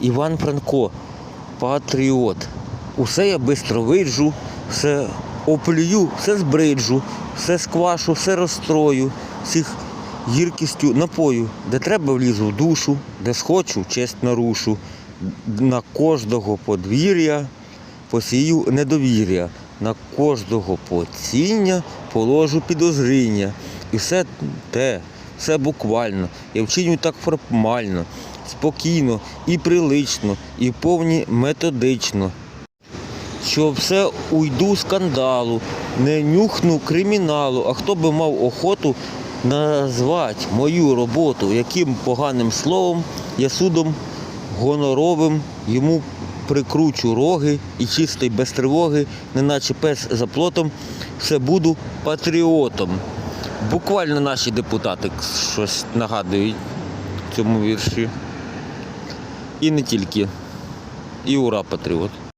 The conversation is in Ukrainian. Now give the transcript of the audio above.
Іван Франко, патріот. Усе я бистро виджу, все оплюю, все збриджу, все сквашу, все розстрою, всіх гіркістю напою, де треба влізу в душу, де схочу, честь нарушу. На кожного подвір'я посію недовір'я, на кожного поціння положу підозріння. І все те, все буквально. Я вчиню так формально, спокійно і прилично, і повні методично. Що все уйду скандалу, не нюхну криміналу, а хто би мав охоту назвати мою роботу, яким поганим словом я судом гоноровим йому прикручу роги і чистий без тривоги, неначе пес за плотом, все буду патріотом. Буквально наші депутати щось нагадують в цьому вірші. І не тільки. І ура, патріот.